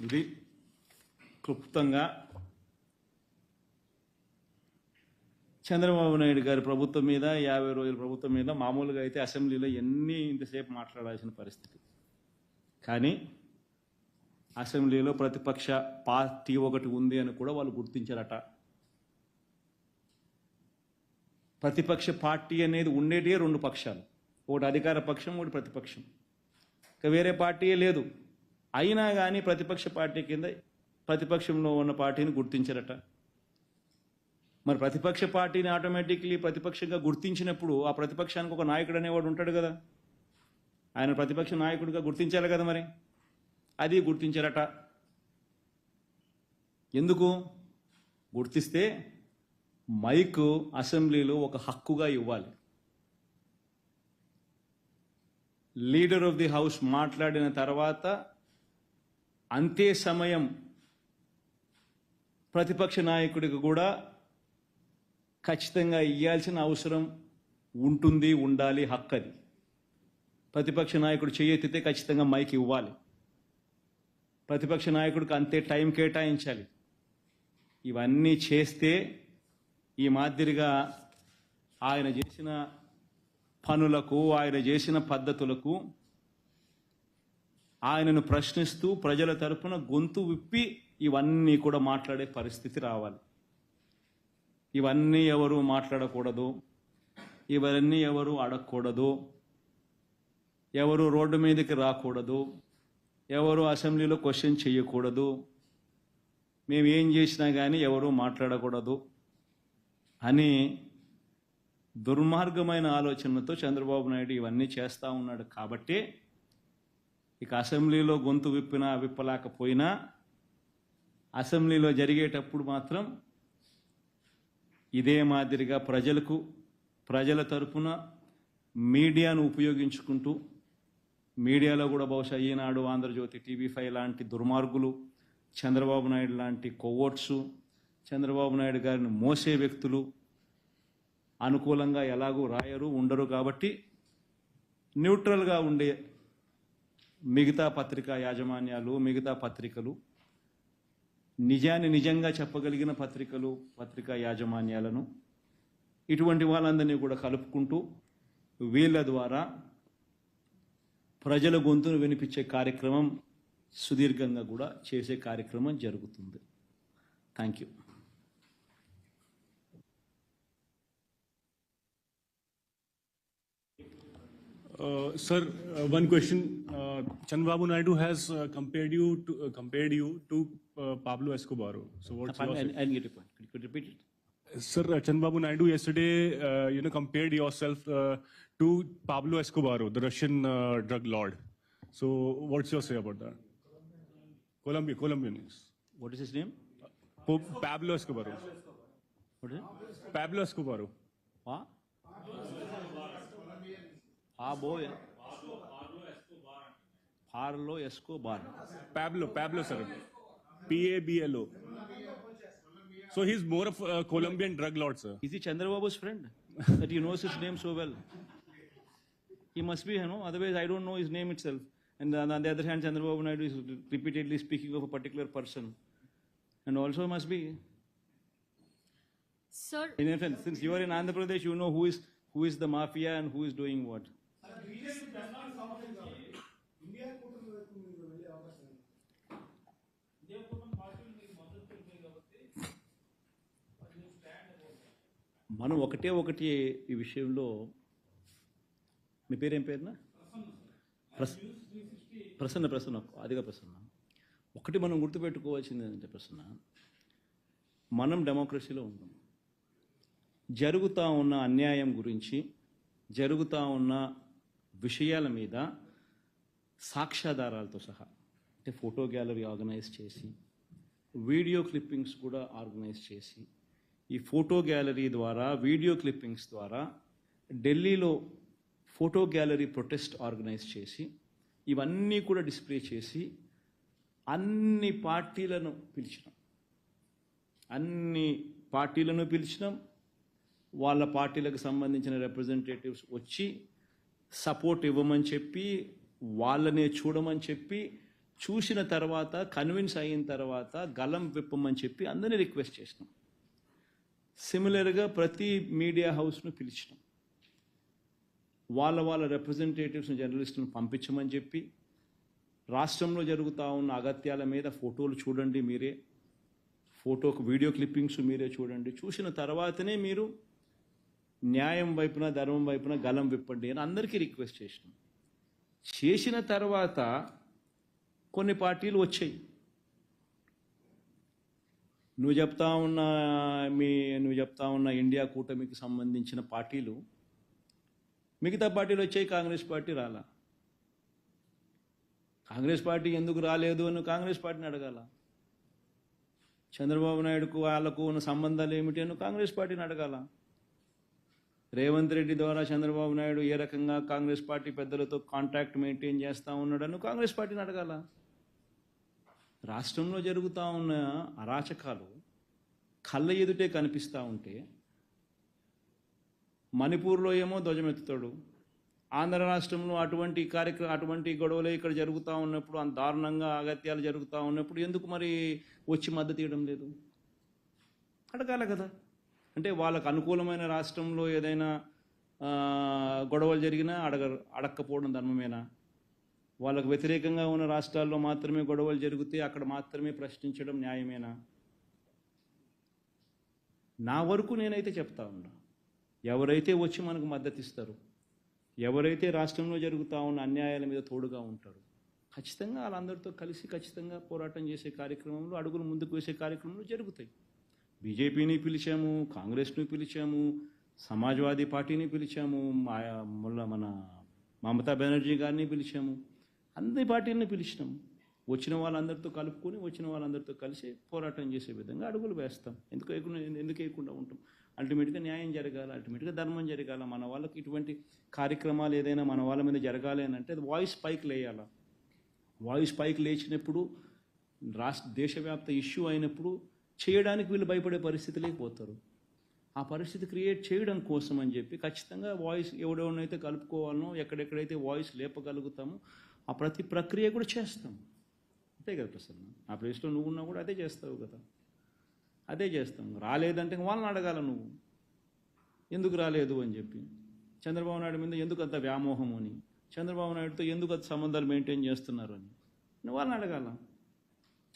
ఇది క్లుప్తంగా చంద్రబాబు నాయుడు గారి ప్రభుత్వం మీద యాభై రోజుల ప్రభుత్వం మీద మామూలుగా అయితే అసెంబ్లీలో ఎన్ని ఇంతసేపు మాట్లాడాల్సిన పరిస్థితి. కానీ అసెంబ్లీలో ప్రతిపక్ష పార్టీ ఒకటి ఉంది అని కూడా వాళ్ళు గుర్తించారట. ప్రతిపక్ష పార్టీ అనేది ఉండేటివే రెండు పక్షాలు. ఒకటి అధికార పక్షం ఒకటి ప్రతిపక్షం. ఇంకా వేరే పార్టీయే లేదు. అయినా కానీ ప్రతిపక్ష పార్టీ కింద ప్రతిపక్షంలో ఉన్న పార్టీని గుర్తించారట. మరి ప్రతిపక్ష పార్టీని ఆటోమేటిక్లీ ప్రతిపక్షంగా గుర్తించినప్పుడు ఆ ప్రతిపక్షానికి ఒక నాయకుడు అనేవాడు ఉంటాడు కదా. ఆయన ప్రతిపక్ష నాయకుడిగా గుర్తించాలి కదా మరి. అది గుర్తించారట. ఎందుకు? గుర్తిస్తే మైక్ అసెంబ్లీలో ఒక హక్కుగా ఇవ్వాలి. లీడర్ ఆఫ్ ది హౌస్ మాట్లాడిన తర్వాత అంతే సమయం ప్రతిపక్ష నాయకుడికి కూడా ఖచ్చితంగా ఇవ్వాల్సిన అవసరం ఉంటుంది ఉండాలి హక్కు అది ప్రతిపక్ష నాయకుడు చేయెత్తితే ఖచ్చితంగా మైక్ ఇవ్వాలి. ప్రతిపక్ష నాయకుడికి అంతే టైం కేటాయించాలి. ఇవన్నీ చేస్తే ఈ మాదిరిగా ఆయన చేసిన పనులకు ఆయన చేసిన పద్ధతులకు ఆయనను ప్రశ్నిస్తూ ప్రజల తరపున గొంతు విప్పి ఇవన్నీ కూడా మాట్లాడే పరిస్థితి రావాలి. ఇవన్నీ ఎవరు మాట్లాడకూడదు? ఇవన్నీ ఎవరు అడగకూడదు? ఎవరు రోడ్డు మీదకి రాకూడదు? ఎవరు అసెంబ్లీలో క్వశ్చన్ చేయకూడదు? మేము ఏం చేసినా కానీ ఎవరు మాట్లాడకూడదు అని దుర్మార్గమైన ఆలోచనతో చంద్రబాబు నాయుడు ఇవన్నీ చేస్తూ ఉన్నాడు. కాబట్టి ఇక అసెంబ్లీలో గొంతు విప్పినా విప్పలేకపోయినా అసెంబ్లీలో జరిగేటప్పుడు మాత్రం ఇదే మాదిరిగా ప్రజలకు ప్రజల తరపున మీడియాను ఉపయోగించుకుంటూ మీడియాలో కూడా బహుశా ఈనాడు ఆంధ్రజ్యోతి టీవీ ఫైవ్ లాంటి దుర్మార్గులు చంద్రబాబు నాయుడు లాంటి కొవ్వొట్సు చంద్రబాబు నాయుడు గారిని మోసే వ్యక్తులు అనుకూలంగా ఎలాగూ రాయరు ఉండరు కాబట్టి న్యూట్రల్గా ఉండే మిగతా పత్రికా యాజమాన్యాలు మిగతా పత్రికలు నిజాన్ని నిజంగా చెప్పగలిగిన పత్రికలు పత్రికా యాజమాన్యాలను ఇటువంటి వాళ్ళందరినీ కూడా కలుపుకుంటూ వీళ్ళ ద్వారా ప్రజల గొంతును వినిపించే కార్యక్రమం సుదీర్ఘంగా కూడా చేసే కార్యక్రమం జరుగుతుంది. Thank you sir one question Chandrababu Naidu has uh, compared you to uh, compared you to uh, Pablo Escobar. So what's your say? And get a point. Could you repeat it? Sir, uh, Chandrababu Naidu yesterday, uh, you know, compared yourself uh, to Pablo Escobar, the Russian uh, drug lord. So what's your say about that? Colombia, Colombian. yes. What is his name? Po- Pablo Escobar. What is it? Pablo Escobar. Pa? Pablo. Pablo Escobar. Pablo, Pablo, sir. P A B L O. So he's more of a Colombian drug lord, sir. Is he Chandrababu's friend? that he knows his name so well. He must be, you know, otherwise I don't know his name itself. And on the other hand, Chandrababu Naidu is repeatedly speaking of a particular person. And also must be, Sir, in a sense, since you are in Andhra Pradesh, you know who is who is the mafia and who is doing what. మనం ఒకటే ఒకటి ఈ విషయంలో మీ పేరేం పేరున? ప్రస్ ప్రసన్న ప్రసన్న అదిగా ప్రసన్న. ఒకటి మనం గుర్తుపెట్టుకోవాల్సింది ఏంటంటే ప్రసన్న మనం డెమోక్రసీలో ఉన్నాం జరుగుతూ ఉన్న అన్యాయం గురించి జరుగుతూ ఉన్న విషయాల మీద సాక్ష్యాధారాలతో సహా అంటే ఫోటో గ్యాలరీ ఆర్గనైజ్ చేసి వీడియో క్లిప్పింగ్స్ కూడా ఆర్గనైజ్ చేసి ఈ ఫోటో గ్యాలరీ ద్వారా వీడియో క్లిప్పింగ్స్ ద్వారా ఢిల్లీలో ఫోటో గ్యాలరీ ప్రొటెస్ట్ ఆర్గనైజ్ చేసి ఇవన్నీ కూడా డిస్ప్లే చేసి అన్ని పార్టీలను పిలిచినాం. అన్ని పార్టీలను పిలిచినాం. వాళ్ళ పార్టీలకు సంబంధించిన రిప్రజెంటేటివ్స్ వచ్చి సపోర్ట్ ఇవ్వమని చెప్పి వాళ్ళనే చూడమని చెప్పి చూసిన తర్వాత కన్విన్స్ అయిన తర్వాత గలం విప్పమని చెప్పి అందరినీ రిక్వెస్ట్ చేసినాం. సిమిలర్గా ప్రతి మీడియా హౌస్ను పిలిచినాం. వాళ్ళ వాళ్ళ రిప్రజెంటేటివ్స్ని జర్నలిస్టులను పంపించమని చెప్పి రాష్ట్రంలో జరుగుతూ ఉన్న అగత్యాల మీద ఫోటోలు చూడండి మీరే ఫోటోకు వీడియో క్లిప్పింగ్స్ మీరే చూడండి. చూసిన తర్వాతనే మీరు న్యాయం వైపున ధర్మం వైపున గలం విప్పండి అని అందరికీ రిక్వెస్ట్ చేసినాం. చేసిన తర్వాత కొన్ని పార్టీలు వచ్చాయి. నువ్వు చెప్తా ఉన్న మీ నువ్వు చెప్తా ఉన్న ఇండియా కూటమికి సంబంధించిన పార్టీలు మిగతా పార్టీలు వచ్చాయి కాంగ్రెస్ పార్టీ రాలా? కాంగ్రెస్ పార్టీ ఎందుకు రాలేదు అని కాంగ్రెస్ పార్టీని అడగాల? చంద్రబాబు నాయుడుకు వాళ్ళకు ఉన్న సంబంధాలు ఏమిటి అని కాంగ్రెస్ పార్టీని అడగాల? రేవంత్ రెడ్డి ద్వారా చంద్రబాబు నాయుడు ఏ రకంగా కాంగ్రెస్ పార్టీ పెద్దలతో కాంటాక్ట్ మెయింటైన్ చేస్తూ ఉన్నాడని కాంగ్రెస్ పార్టీని అడగాల? రాష్ట్రంలో జరుగుతూ ఉన్న అరాచకాలు కళ్ళ ఎదుటే కనిపిస్తూ ఉంటే మణిపూర్లో ఏమో ధ్వజమెత్తుతాడు. ఆంధ్ర రాష్ట్రంలో అటువంటి కార్యక్రమం అటువంటి గొడవలు ఇక్కడ జరుగుతూ ఉన్నప్పుడు అంత దారుణంగా అగత్యాలు జరుగుతూ ఉన్నప్పుడు ఎందుకు మరి వచ్చి మద్దతు ఇవ్వడం లేదు? అడగాల కదా. అంటే వాళ్ళకు అనుకూలమైన రాష్ట్రంలో ఏదైనా గొడవలు జరిగినా అడగరు అడక్కపోవడం ధర్మమేనా? వాళ్ళకు వ్యతిరేకంగా ఉన్న రాష్ట్రాల్లో మాత్రమే గొడవలు జరిగితే అక్కడ మాత్రమే ప్రశ్నించడం న్యాయమేనా? నా వరకు నేనైతే చెప్తా ఉన్నా. ఎవరైతే వచ్చి మనకు మద్దతు ఇస్తారు ఎవరైతే రాష్ట్రంలో జరుగుతూ ఉన్న అన్యాయాల మీద తోడుగా ఉంటారు ఖచ్చితంగా వాళ్ళందరితో కలిసి ఖచ్చితంగా పోరాటం చేసే కార్యక్రమంలో అడుగులు ముందుకు వేసే కార్యక్రమాలు జరుగుతాయి. బీజేపీని పిలిచాము కాంగ్రెస్ను పిలిచాము సమాజ్వాదీ పార్టీని పిలిచాము మా మన మమతా బెనర్జీ గారిని పిలిచాము. అన్ని పార్టీలని పిలిచినాం. వచ్చిన వాళ్ళందరితో కలుపుకొని వచ్చిన వాళ్ళందరితో కలిసి పోరాటం చేసే విధంగా అడుగులు వేస్తాం. ఎందుకు వేయకుండా ఎందుకు వేయకుండా ఉంటాం? అల్టిమేట్గా న్యాయం జరగాలి అల్టిమేట్గా ధర్మం జరగాల. మన వాళ్ళకి ఇటువంటి కార్యక్రమాలు ఏదైనా మన వాళ్ళ మీద జరగాలి అని అంటే అది వాయిస్ పైకి లేయాలా. వాయిస్ పైకి లేచినప్పుడు రాష్ట్ర దేశవ్యాప్త ఇష్యూ అయినప్పుడు చేయడానికి వీళ్ళు భయపడే పరిస్థితి పోతారు. ఆ పరిస్థితి క్రియేట్ చేయడం కోసం అని చెప్పి ఖచ్చితంగా వాయిస్ ఎవడెవడనైతే కలుపుకోవాలనో ఎక్కడెక్కడైతే వాయిస్ లేపగలుగుతామో ఆ ప్రతి ప్రక్రియ కూడా చేస్తాం. అంతే కదా ప్రసన్న? ఆ ప్లేస్లో నువ్వు ఉన్నా కూడా అదే చేస్తావు కదా. అదే చేస్తాం. రాలేదంటే వాళ్ళని అడగాల నువ్వు. ఎందుకు రాలేదు అని చెప్పి. చంద్రబాబు నాయుడు మీద ఎందుకు అంత వ్యామోహం అని. చంద్రబాబు నాయుడుతో ఎందుకు అంత సంబంధాలు మెయింటైన్ చేస్తున్నారు అని. నువ్వు వాళ్ళని అడగాల.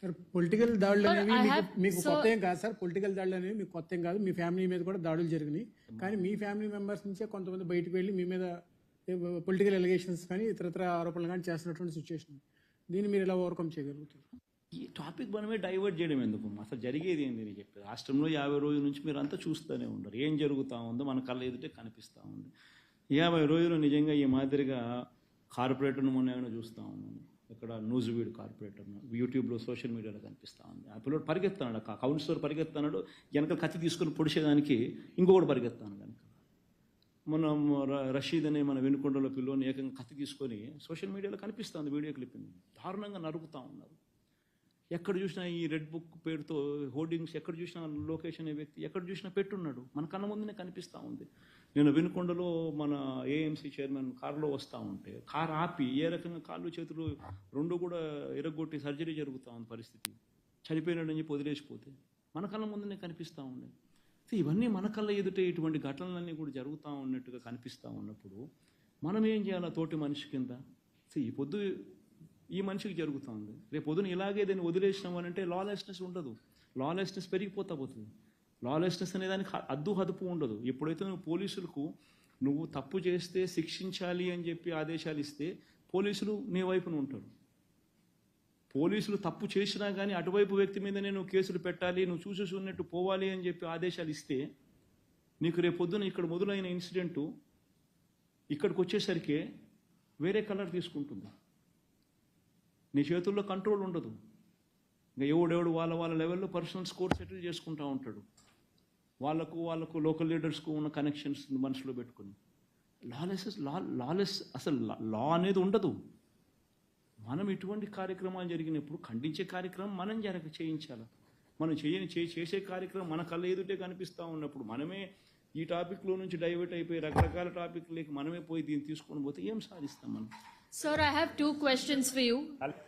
సార్ పొలిటికల్ దాడులు అనేవి మీకు కొత్త ఏం కాదు సార్. పొలిటికల్ దాడులు అనేవి మీకు కొత్త ఏం కాదు. మీ ఫ్యామిలీ మీద కూడా దాడులు జరిగినాయి. కానీ మీ ఫ్యామిలీ మెంబర్స్ నుంచే కొంతమంది బయటకు వెళ్ళి మీ మీద పొలిటికల్ ఎలిగేషన్స్ కానీ ఇతరత్ర ఆరోపణలు కానీ చేస్తున్నటువంటి సిచ్యువేషన్ దీన్ని మీరు ఎలా ఓవర్కమ్ చేయగలుగుతారు? ఈ టాపిక్ మనమే డైవర్ట్ చేయడం ఎందుకు? అసలు జరిగేది ఏంది నేను చెప్పి రాష్ట్రంలో యాభై రోజుల నుంచి మీరు అంతా చూస్తూనే ఉండరు. ఏం జరుగుతూ ఉందో మన కళ్ళ ఎదుటే కనిపిస్తూ ఉంది. యాభై రోజులు నిజంగా ఈ మాదిరిగా కార్పొరేటర్ను మొన్న ఏమైనా చూస్తూ ఉన్నాను. ఇక్కడ న్యూస్ వీడ్ కార్పొరేటర్ను. యూట్యూబ్లో సోషల్ మీడియాలో కనిపిస్తూ ఉంది. ఆ పిల్లడు పరిగెత్తాడు కౌన్సిలర్ పరిగెత్తాడు వెనక కత్తి తీసుకొని పొడిచేదానికి ఇంకొకటి పరిగెత్తాను మన ర- రషీద్ అనే మన వెనుకొండలో పిల్లని ఏకంగా కత్తి తీసుకొని సోషల్ మీడియాలో కనిపిస్తుంది వీడియో క్లిప్పింగ్. దారుణంగా నరుకుతూ ఉన్నారు. ఎక్కడ చూసినా ఈ రెడ్ బుక్ పేరుతో హోర్డింగ్స్ ఎక్కడ చూసినా లొకేషన్ అనే వ్యక్తి ఎక్కడ చూసినా పెట్టున్నాడు. మన కన్న ముందునే కనిపిస్తూ ఉంది. నేను వెనుకొండలో మన ఏఎంసీ చైర్మన్ కారులో వస్తూ ఉంటే కారు ఆపి ఏ రకంగా కాళ్ళు చేతులు రెండు కూడా ఎరగొట్టి సర్జరీ జరుగుతూ ఉంది పరిస్థితి. చనిపోయినాడని చెప్పి వదిలేసిపోతే మన కళ్ళ ముందునే కనిపిస్తూ ఉండేది సో ఇవన్నీ మన కళ్ళ ఎదుటే ఇటువంటి ఘటనలన్నీ కూడా జరుగుతూ ఉన్నట్టుగా కనిపిస్తూ ఉన్నప్పుడు మనం ఏం చేయాలి తోటి మనిషి కింద? సో ఈ పొద్దు ఈ మనిషికి జరుగుతుంది రేపు పొద్దున ఇలాగే దాన్ని వదిలేసినాం అని అంటే లాలెస్నెస్ ఉండదు. లాలెస్నెస్ పెరిగిపోతా పోతుంది. లాలెస్నెస్ అనే దానికి అద్దు హదుపు ఉండదు. ఎప్పుడైతే నువ్వు పోలీసులకు నువ్వు తప్పు చేస్తే శిక్షించాలి అని చెప్పి ఆదేశాలు ఇస్తే పోలీసులు నీ వైపున ఉంటారు. పోలీసులు తప్పు చేసినా కానీ అటువైపు వ్యక్తి మీద నేను కేసులు పెట్టాలి నువ్వు చూసేసి ఉన్నట్టు పోవాలి అని చెప్పి ఆదేశాలు ఇస్తే నీకు రేపు పొద్దున ఇక్కడ మొదలైన ఇన్సిడెంటు ఇక్కడికి వచ్చేసరికి వేరే కలర్ తీసుకుంటుంది. నీ చేతుల్లో కంట్రోల్ ఉండదు. ఇంకా ఎవడెవడు వాళ్ళ వాళ్ళ లెవెల్లో పర్సనల్ స్కోర్ సెటిల్ చేసుకుంటూ ఉంటాడు. వాళ్ళకు వాళ్ళకు లోకల్ లీడర్స్కు ఉన్న కనెక్షన్స్ మనసులో పెట్టుకుని. లాలెస్ లా లాలెస్ అసలు లా అనేది ఉండదు. మనం ఇటువంటి కార్యక్రమాలు జరిగినప్పుడు ఖండించే కార్యక్రమం మనం జరగ చేయించాలి మనం చేయని చే- చేసే కార్యక్రమం మన కళ్ళ ఎదుటే కనిపిస్తూ ఉన్నప్పుడు మనమే ఈ టాపిక్లో నుంచి డైవర్ట్ అయిపోయి రకరకాల టాపిక్లకి మనమే పోయి దీన్ని తీసుకొని పోతే ఏం సాధిస్తాం మనం I have two questions for you. Al-